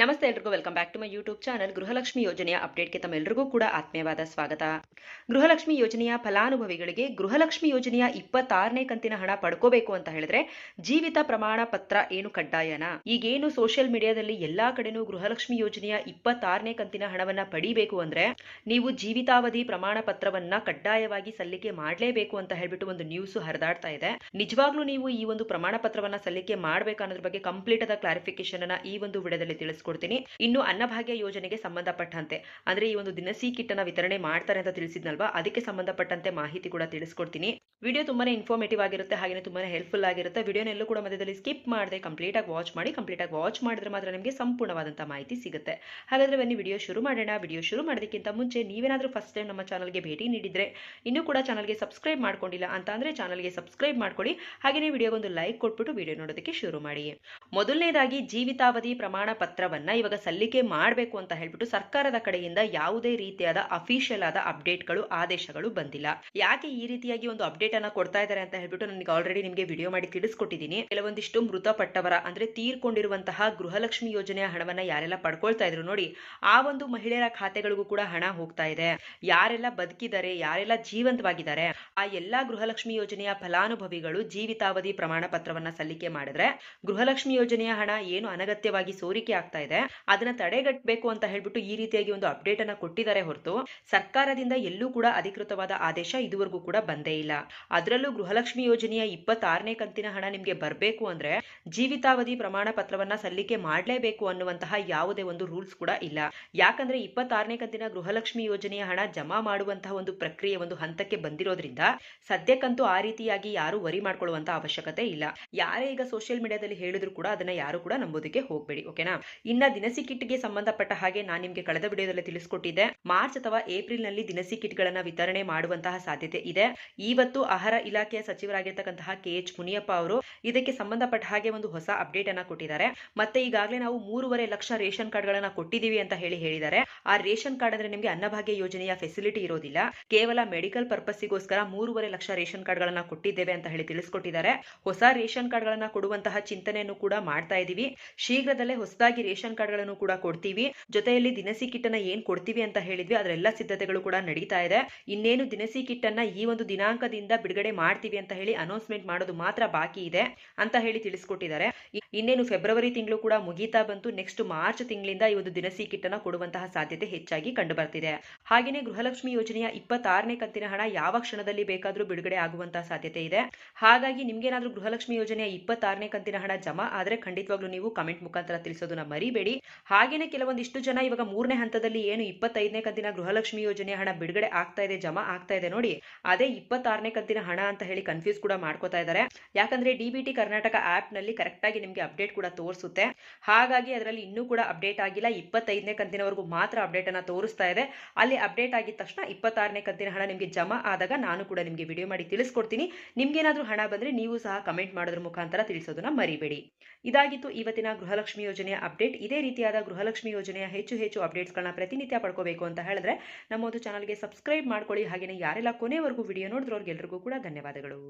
ನಮಸ್ತೆ ಎಲ್ರಿಗೂ, welcome back to my YouTube channel Gruhalakshmi ಯೋಜನೆಯ ಅಪ್ಡೇಟ್ಗೆ ತಮ್ಮೆಲ್ಲರಿಗೂ ಕೂಡ ಆತ್ಮೀಯವಾದ ಸ್ವಾಗತ. ಗೃಹಲಕ್ಷ್ಮಿ ಯೋಜನೆಯ ಫಲಾನುಭವಿಗಳಿಗೆ ಗೃಹಲಕ್ಷ್ಮಿ ಯೋಜನೆಯ ಇಪ್ಪತ್ತಾರನೇ ಕಂತಿನ ಹಣ ಪಡ್ಕೋಬೇಕು ಅಂತ ಹೇಳಿದ್ರೆ ಜೀವಿತ ಪ್ರಮಾಣ ಪತ್ರ ಏನು ಕಡ್ಡಾಯನ? ಈಗೇನು ಸೋಷಿಯಲ್ ಮೀಡಿಯಾದಲ್ಲಿ ಎಲ್ಲಾ ಕಡೆನೂ ಗೃಹಲಕ್ಷ್ಮಿ ಯೋಜನೆಯ ಇಪ್ಪತ್ತಾರನೇ ಕಂತಿನ ಹಣವನ್ನ ಪಡಿಬೇಕು ಅಂದ್ರೆ ನೀವು ಜೀವಿತಾವಧಿ ಪ್ರಮಾಣ ಪತ್ರವನ್ನ ಕಡ್ಡಾಯವಾಗಿ ಸಲ್ಲಿಕೆ ಮಾಡಲೇಬೇಕು ಅಂತ ಹೇಳ್ಬಿಟ್ಟು ಒಂದು ನ್ಯೂಸ್ ಹರಿದಾಡ್ತಾ ಇದೆ. ನಿಜವಾಗ್ಲೂ ನೀವು ಈ ಒಂದು ಪ್ರಮಾಣ ಪತ್ರವನ್ನ ಸಲ್ಲಿಕೆ ಮಾಡ್ಬೇಕನ್ನೋದ್ರ ಬಗ್ಗೆ ಕಂಪ್ಲೀಟ್ ಆದ ಕ್ಲಾರಿಫಿಕೇಶನ್ ಅನ್ನ ಈ ಒಂದು ವಿಡಿಯೋದಲ್ಲಿ ತಿಳಿಸ್ಕೊಡ್ತೀನಿ. ಇನ್ನು ಅನ್ನಭಾಗ್ಯ ಯೋಜನೆಗೆ ಸಂಬಂಧಪಟ್ಟಂತೆ, ಅಂದ್ರೆ ಈ ಒಂದು ದಿನಸಿ ಕಿಟ್ ಅನ್ನ ವಿತರಣೆ ಮಾಡ್ತಾರೆ ಅಂತ ತಿಳಿಸಿದ್ನಲ್ವಾ? ಅದಕ್ಕೆ ಸಂಬಂಧಪಟ್ಟಂತೆ ಮಾಹಿತಿ ಕೂಡ ತಿಳಿಸ್ಕೊಡ್ತೀನಿ. ವಿಡಿಯೋ ತುಂಬಾ ಇನ್ಫಾರ್ಮೇಟಿವ್ ಆಗಿರುತ್ತೆ ಹಾಗೆ ತುಂಬಾ ಹೆಲ್ಪ್ಫುಲ್ ಆಗಿರುತ್ತೆ. ವಿಡಿಯೋನೆಲ್ಲೂ ಕೂಡ ಮಧ್ಯದಲ್ಲಿ ಸ್ಕಿಪ್ ಮಾಡದೆ ಕಂಪ್ಲೀಟ್ ಆಗಿ ವಾಚ್ ಮಾಡಿ ಕಂಪ್ಲೀಟ್ ಆಗಿ ವಾಚ್ ಮಾಡಿದ್ರೆ ಮಾತ್ರ ನಿಮಗೆ ಸಂಪೂರ್ಣವಾದಂತಹ ಮಾಹಿತಿ ಸಿಗುತ್ತೆ. ಹಾಗಾದ್ರೆ ಬನ್ನಿ, ವಿಡಿಯೋ ಶುರು ಮಾಡೋಣ. ವಿಡಿಯೋ ಶುರು ಮಾಡೋದಕ್ಕಿಂತ ಮುಂಚೆ ನೀವೇನಾದ್ರೂ ಫಸ್ಟ್ ಟೈಮ್ ನಮ್ಮ ಚಾನಲ್ಗೆ ಭೇಟಿ ನೀಡಿದ್ರೆ, ಇನ್ನೂ ಕೂಡ ಚಾನಲ್ಗೆ ಸಬ್ಸ್ಕ್ರೈಬ್ ಮಾಡ್ಕೊಂಡಿಲ್ಲ ಅಂತ ಅಂದ್ರೆ ಚಾನಲ್ಗೆ ಸಬ್ಸ್ಕ್ರೈಬ್ ಮಾಡ್ಕೊಳ್ಳಿ. ಹಾಗೆಯೇ ವಿಡಿಯೋಗೊಂದು ಲೈಕ್ ಕೊಟ್ಬಿಟ್ಟು ವಿಡಿಯೋ ನೋಡೋದಕ್ಕೆ ಶುರು ಮಾಡಿ. ಮೊದಲನೇದಾಗಿ ಜೀವಿತಾವಧಿ ಪ್ರಮಾಣ ಪತ್ರವನ್ನ ಇವಾಗ ಸಲ್ಲಿಕೆ ಮಾಡಬೇಕು ಅಂತ ಹೇಳ್ಬಿಟ್ಟು ಸರ್ಕಾರದ ಕಡೆಯಿಂದ ಯಾವುದೇ ರೀತಿಯಾದ ಅಫಿಷಿಯಲ್ ಆದ ಅಪ್ಡೇಟ್ಗಳು ಆದೇಶಗಳು ಬಂದಿಲ್ಲ. ಯಾಕೆ ಈ ರೀತಿಯಾಗಿ ಒಂದು ಅಪ್ಡೇಟ್ ಅನ್ನ ಕೊಡ್ತಾ ಇದ್ದಾರೆ ಅಂತ ಹೇಳ್ಬಿಟ್ಟು ನನಗೆ ಆಲ್ರೆಡಿ ನಿಮಗೆ ವಿಡಿಯೋ ಮಾಡಿ ತಿಳಿಸ್ಕೊಟ್ಟಿದ್ದೀನಿ. ಕೆಲವೊಂದಿಷ್ಟು ಮೃತಪಟ್ಟವರ ಅಂದ್ರೆ ತೀರ್ಕೊಂಡಿರುವಂತಹ ಗೃಹಲಕ್ಷ್ಮಿ ಯೋಜನೆಯ ಹಣವನ್ನ ಯಾರೆಲ್ಲ ಪಡ್ಕೊಳ್ತಾ ಇದ್ರು ನೋಡಿ, ಆ ಒಂದು ಮಹಿಳೆಯರ ಖಾತೆಗಳಿಗೂ ಕೂಡ ಹಣ ಹೋಗ್ತಾ ಇದೆ. ಯಾರೆಲ್ಲ ಬದುಕಿದ್ದಾರೆ, ಯಾರೆಲ್ಲ ಜೀವಂತವಾಗಿದ್ದಾರೆ, ಆ ಎಲ್ಲಾ ಗೃಹಲಕ್ಷ್ಮಿ ಯೋಜನೆಯ ಫಲಾನುಭವಿಗಳು ಜೀವಿತಾವಧಿ ಪ್ರಮಾಣ ಪತ್ರವನ್ನ ಸಲ್ಲಿಕೆ ಮಾಡಿದ್ರೆ ಗೃಹಲಕ್ಷ್ಮಿ ಯೋಜನೆಯ ಹಣ ಏನು ಅನಗತ್ಯವಾಗಿ ಸೋರಿಕೆ ಆಗ್ತಾ ಇದೆ, ಅದನ್ನ ತಡೆಗಟ್ಟಬೇಕು ಅಂತ ಹೇಳ್ಬಿಟ್ಟು ಈ ರೀತಿಯಾಗಿ ಒಂದು ಅಪ್ಡೇಟ್ ಅನ್ನ ಕೊಟ್ಟಿದ್ದಾರೆ ಹೊರತು ಸರ್ಕಾರದಿಂದ ಎಲ್ಲೂ ಕೂಡ ಅಧಿಕೃತವಾದ ಆದೇಶ ಇದುವರೆಗೂ ಕೂಡ ಬಂದೇ ಇಲ್ಲ. ಅದರಲ್ಲೂ ಗೃಹಲಕ್ಷ್ಮಿ ಯೋಜನೆಯ ಇಪ್ಪತ್ತಾರನೇ ಕಂತಿನ ಹಣ ನಿಮಗೆ ಬರಬೇಕು ಅಂದ್ರೆ ಜೀವಿತಾವಧಿ ಪ್ರಮಾಣ ಪತ್ರವನ್ನು ಸಲ್ಲಿಕೆ ಮಾಡಲೇಬೇಕು ಅನ್ನುವಂತಹ ಯಾವುದೇ ಒಂದು ರೂಲ್ಸ್ ಕೂಡ ಇಲ್ಲ. ಯಾಕಂದ್ರೆ ಇಪ್ಪತ್ತಾರನೇ ಕಂತಿನ ಗೃಹಲಕ್ಷ್ಮಿ ಯೋಜನೆಯ ಹಣ ಜಮಾ ಮಾಡುವಂತಹ ಒಂದು ಪ್ರಕ್ರಿಯೆ ಒಂದು ಹಂತಕ್ಕೆ ಬಂದಿರೋದ್ರಿಂದ ಸದ್ಯಕ್ಕಂತೂ ಆ ರೀತಿಯಾಗಿ ಯಾರು ವರಿ ಮಾಡ್ಕೊಳ್ಳುವಂತ ಅವಶ್ಯಕತೆ ಇಲ್ಲ. ಯಾರೇ ಈಗ ಸೋಷಿಯಲ್ ಮೀಡಿಯಾದಲ್ಲಿ ಹೇಳಿದ್ರು ಕೂಡ ಅದನ್ನ ಯಾರು ಕೂಡ ನಂಬೋದಕ್ಕೆ ಹೋಗ್ಬೇಡಿ ಓಕೆನಾ ಇನ್ನ ದಿನಸಿ ಕಿಟ್ಗೆ ಸಂಬಂಧಪಟ್ಟ ಹಾಗೆ ನಾನು ನಿಮಗೆ ಕಳೆದ ವಿಡಿಯೋದಲ್ಲಿ ತಿಳಿಸ್ಕೊಟ್ಟಿದ್ದೆ, ಮಾರ್ಚ್ ಅಥವಾ ಏಪ್ರಿಲ್ನಲ್ಲಿ ದಿನಸಿ ಕಿಟ್ಗಳನ್ನ ವಿತರಣೆ ಮಾಡುವಂತಹ ಸಾಧ್ಯತೆ ಇದೆ. ಇವತ್ತು ಆಹಾರ ಇಲಾಖೆಯ ಸಚಿವರಾಗಿರ್ತಕ್ಕಂತಹ ಕೆ ಎಚ್ ಮುನಿಯಪ್ಪ ಅವರು ಇದಕ್ಕೆ ಸಂಬಂಧಪಟ್ಟ ಹಾಗೆ ಒಂದು ಹೊಸ ಅಪ್ಡೇಟ್ ಅನ್ನ ಕೊಟ್ಟಿದ್ದಾರೆ. ಮತ್ತೆ ಈಗಾಗಲೇ ನಾವು ಮೂರುವರೆ ಲಕ್ಷ ರೇಷನ್ ಕಾರ್ಡ್ ಗಳನ್ನ ಕೊಟ್ಟಿದ್ದೀವಿ ಅಂತ ಹೇಳಿ ಹೇಳಿದ್ದಾರೆ. ಆ ರೇಷನ್ ಕಾರ್ಡ್ ಅಂದ್ರೆ ನಿಮಗೆ ಅನ್ನಭಾಗ್ಯ ಯೋಜನೆಯ ಫೆಸಿಲಿಟಿ ಇರೋದಿಲ್ಲ. ಕೇವಲ ಮೆಡಿಕಲ್ ಪರ್ಪಸ್ಸಿಗೋಸ್ಕರ ಮೂರುವರೆ ಲಕ್ಷ ರೇಷನ್ ಕಾರ್ಡ್ ಗಳನ್ನ ಕೊಟ್ಟಿದ್ದೇವೆ ಅಂತ ಹೇಳಿ ತಿಳಿಸ್ಕೊಟ್ಟಿದ್ದಾರೆ. ಹೊಸ ರೇಷನ್ ಕಾರ್ಡ್ ಗಳನ್ನ ಕೊಡುವಂತಹ ಚಿಂತನೆಯನ್ನು ಕೂಡ ಮಾಡ್ತಾ ಇದೀವಿ. ಶೀಘ್ರದಲ್ಲೇ ಹೊಸದಾಗಿ ರೇಷನ್ ಕಾರ್ಡ್ಗಳನ್ನು ಕೂಡ ಕೊಡ್ತೀವಿ. ಜೊತೆಯಲ್ಲಿ ದಿನಸಿ ಕಿಟ್ ಅನ್ನ ಏನ್ ಕೊಡ್ತೀವಿ ಅಂತ ಹೇಳಿದ್ವಿ. ಅದರೆಲ್ಲ ಸಿದ್ಧತೆಗಳು ಕೂಡ ನಡೀತಾ ಇದೆ. ಇನ್ನೇನು ದಿನಸಿ ಕಿಟ್ ಅನ್ನ ಈ ಒಂದು ದಿನಾಂಕದಿಂದ ಬಿಡುಗಡೆ ಮಾಡ್ತೀವಿ ಅಂತ ಹೇಳಿ ಅನೌನ್ಸ್ಮೆಂಟ್ ಮಾಡೋದು ಮಾತ್ರ ಬಾಕಿ ಇದೆ ಅಂತ ಹೇಳಿ ತಿಳಿಸ್ಕೊಟ್ಟಿದ್ದಾರೆ. ಇನ್ನೇನು ಫೆಬ್ರವರಿ ತಿಂಗಳು ಕೂಡ ಮುಗೀತಾ ಬಂತು. ನೆಕ್ಸ್ಟ್ ಮಾರ್ಚ್ ತಿಂಗಳಿಂದ ಈ ಒಂದು ದಿನಸಿ ಕಿಟ್ ಅನ್ನ ಕೊಡುವಂತಹ ಸಾಧ್ಯತೆ ಹೆಚ್ಚಾಗಿ ಕಂಡು ಬರ್ತಿದೆ ಹಾಗೆಯೇ ಗೃಹಲಕ್ಷ್ಮಿ ಯೋಜನೆಯ ಇಪ್ಪತ್ತಾರನೇ ಕಂತಿನ ಹಣ ಯಾವ ಕ್ಷಣದಲ್ಲಿ ಬೇಕಾದರೂ ಬಿಡುಗಡೆ ಆಗುವಂತಹ ಸಾಧ್ಯತೆ ಇದೆ. ಹಾಗಾಗಿ ನಿಮ್ಗೇನಾದ್ರೂ ಗೃಹಲಕ್ಷ್ಮಿ ಯೋಜನೆಯ ಇಪ್ಪತ್ತಾರನೇ ಕಂತಿನ ಹಣ ಜಮಾ ಆದ್ರೆ ಖಂಡಿತವಾಗ್ಲೂ ನೀವು ಕಮೆಂಟ್ ಮುಖಾಂತರ ತಿಳಿಸೋದನ್ನ ಮರಿಬೇಡಿ. ಹಾಗೇನೆ ಕೆಲವೊಂದಿಷ್ಟು ಜನ ಇವಾಗ ಮೂರನೇ ಹಂತದಲ್ಲಿ ಏನು ಇಪ್ಪತ್ತೈದನೇ ಕಂತಿನ ಗೃಹಲಕ್ಷ್ಮಿ ಯೋಜನೆಯ ಹಣ ಬಿಡುಗಡೆ ಆಗ್ತಾ ಇದೆ, ಜಮಾ ಆಗ್ತಾ ಇದೆ ನೋಡಿ. ಅದೇ ಇಪ್ಪತ್ತಾರನೇ ಕಂತಿನ ಹಣ ಅಂತ ಹೇಳಿ ಕನ್ಫ್ಯೂಸ್ ಕೂಡ ಮಾಡ್ಕೋತಾ ಇದ್ದಾರೆ ಯಾಕಂದ್ರೆ ಡಿಬಿಟಿ ಕರ್ನಾಟಕ ಆಪ್ನಲ್ಲಿ ಕರೆಕ್ಟ್ ಆಗಿ ನಿಮ್ಗೆ ಅಪ್ಡೇಟ್ ಕೂಡ ತೋರಿಸುತ್ತೆ. ಹಾಗಾಗಿ ಅದರಲ್ಲಿ ಇನ್ನೂ ಕೂಡ ಅಪ್ಡೇಟ್ ಆಗಿಲ್ಲ. ಇಪ್ಪತ್ತೈದನೇ ಕಂತಿನವರೆಗೂ ಮಾತ್ರ ಅಪ್ಡೇಟ್ ಅನ್ನ ತೋರಿಸ್ತಾ ಇದೆ. ಅಲ್ಲಿ ಅಪ್ಡೇಟ್ ಆಗಿದ ತಕ್ಷಣ ಇಪ್ಪತ್ತಾರನೇ ಕಂತಿನ ಹಣ ನಿಮಗೆ ಜಮಾ ಆದಾಗ ನಾನು ಕೂಡ ನಿಮಗೆ ವಿಡಿಯೋ ಮಾಡಿ ತಿಳಿಸ್ಕೊಡ್ತೀನಿ. ನಿಮ್ಗೇನಾದ್ರೂ ಹಣ ಬಂದ್ರೆ ನೀವು ಸಹ ಕಮೆಂಟ್ ಮಾಡೋದ್ರ ಮುಖಾಂತರ ತಿಳಿಸೋದನ್ನ ಮರಿಬೇಡಿ. ಇದಾಗಿತ್ತು ಇವತ್ತಿನ ಗೃಹಲಕ್ಷ್ಮಿ ಯೋಜನೆಯ ಅಪ್ಡೇಟ್ ಇದೇ ರೀತಿಯಾದ ಗೃಹಲಕ್ಷ್ಮಿ ಯೋಜನೆಯ ಹೆಚ್ಚು ಹೆಚ್ಚು ಅಪ್ಡೇಟ್ಸ್ಗಳನ್ನ ಪ್ರತಿನಿತ್ಯ ಪಡ್ಕೋಬೇಕು ಅಂತ ಹೇಳಿದ್ರೆ ನಮ್ಮ ಒಂದು ಚಾನಲ್ಗೆ ಸಬ್ಸ್ಕ್ರೈಬ್ ಮಾಡ್ಕೊಳ್ಳಿ. ಹಾಗೆಯೇ ಯಾರೆಲ್ಲ ಕೊನೆವರೆಗೂ ವಿಡಿಯೋ ನೋಡಿದ್ರು ಅವ್ರಿಗೆಲ್ರಿಗೂ ಕೂಡ ಧನ್ಯವಾದಗಳು.